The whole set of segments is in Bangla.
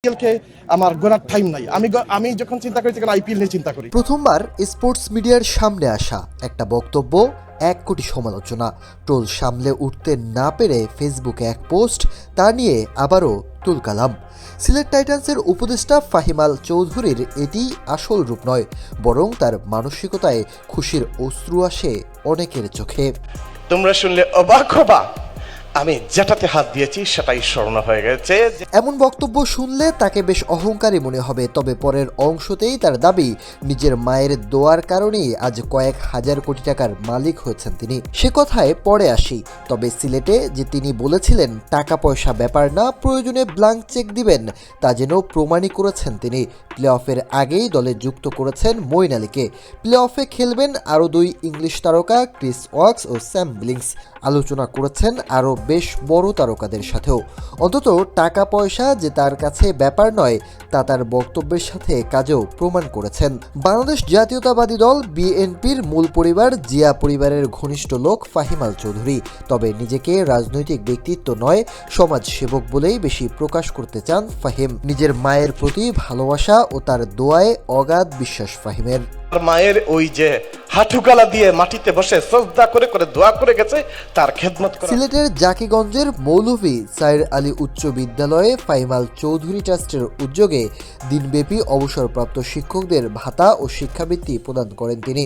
আইপিএলকে আমার গোনার টাইম নাই। আমি আমি যখন চিন্তা করি তখন আইপিএল নিয়ে চিন্তা করি। প্রথমবার স্পোর্টস মিডিয়ার সামনে আসা একটা বক্তব্য এক কোটি সমালোচনা। ট্রোল সামলে উঠতে না পেরে ফেসবুকে এক পোস্ট তা নিয়ে আবারও তুলকালাম। সিলেট টাইটান্সের উপদেষ্টা ফাহিমাল চৌধুরীর এটি আসল রূপ নয় বরং তার মানসিকতায় খুশির অশ্রু আসে অনেকের চোখে। তোমরা শুনলে অবাক হবা। আমি যেটাতে হাত দিয়েছি সেটাই স্মরণ হয়ে গেছে। এমন বক্তব্য শুনলে তাকে বেশ অহংকারী মনে হবে, তবে পরের অংশতেই তার দাবি, নিজের মায়ের দোয়ার কারণেই আজ কয়েক হাজার কোটি টাকার মালিক হয়েছেন তিনি। সে কথায় পরে আসি, তবে সিলেটে যে তিনি বলেছিলেন টাকা পয়সা ব্যাপার না, প্রয়োজনে ব্লাঙ্ক চেক দিবেন, তা যেন প্রমাণই করেছেন তিনি। প্লে অফের আগেই দলে যুক্ত করেছেন মইন আলীকে। প্লে অফে খেলবেন আরও দুই ইংলিশ তারকা ক্রিস ওয়াক্স ও স্যাম বিলিংস। আলোচনা করেছেন আরও বেশ বড় তারকাদের সাথেও। অন্তত টাকা পয়সা যে তার কাছে ব্যাপার নয় তা তার বক্তব্যের সাথে কাজেও প্রমাণ করেছেন। বাংলাদেশ জাতীয়তাবাদী দল বিএনপির মূল পরিবার জিয়া পরিবারের ঘনিষ্ঠ লোক ফাহিমাল চৌধুরী। তবে নিজেকে রাজনৈতিক ব্যক্তিত্ব নয় সমাজ সেবক বলেই বেশি প্রকাশ করতে চান ফাহিম। নিজের মায়ের প্রতি ভালোবাসা ও তার দোয়ায় অগাধ বিশ্বাস ফাহিমের। মায়ের ওই যে হাঁটুকালা দিয়ে মাটিতে বসে সজদা করে করে দোয়া করে গেছে তার খেদমত সিলেটের জাকিগঞ্জের মৌলভী সাইর আলী উচ্চ বিদ্যালয়ে ফাইমাল চৌধুরী ট্রাস্টের উদ্যোগে দিনব্যাপী অবসরপ্রাপ্ত শিক্ষকদের ভাতা ও শিক্ষাবৃত্তি প্রদান করেন তিনি।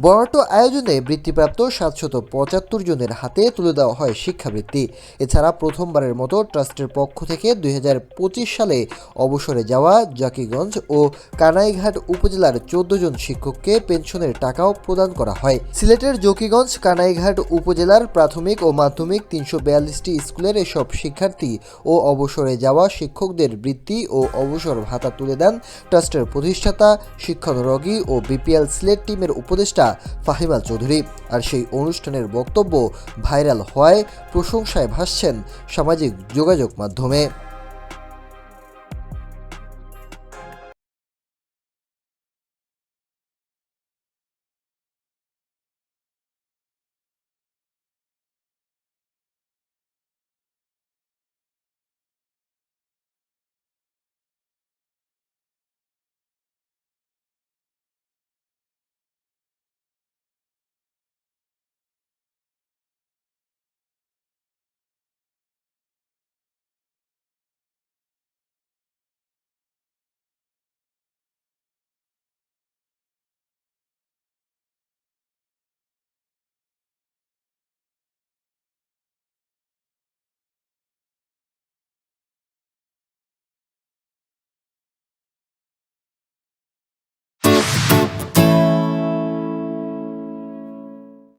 বরাট আয়োজনে বৃত্তিপ্রাপ্ত সাতশত পঁচাত্তর জনের হাতে তুলে দেওয়া হয় শিক্ষাবৃত্তি। এছাড়া প্রথমবারের মতো ট্রাস্টের পক্ষ থেকে দুই সালে অবসরে যাওয়া জাকিগঞ্জ ও কানাইঘাট উপজেলার চোদ্দ জন শিক্ষককে পেনশনের টাকাও প্রদান করা হয়। সিলেটের জকিগঞ্জ, কানাইঘাট উপজেলার প্রাথমিক ও মাধ্যমিক তিনশো বিয়াল্লিশটি স্কুলের এসব শিক্ষার্থী ও অবসরে যাওয়া শিক্ষকদের বৃত্তি ও অবসর ভাতা তুলে দেন ট্রাস্টের প্রতিষ্ঠাতা, শিক্ষানুরোগী ও বিপিএল সিলেট টিমের উপদেষ্টা ফাহিমাল চৌধুরী। আর সেই অনুষ্ঠানের বক্তব্য ভাইরাল হওয়ায় প্রশংসায় ভাসছেন সামাজিক যোগাযোগ মাধ্যমে।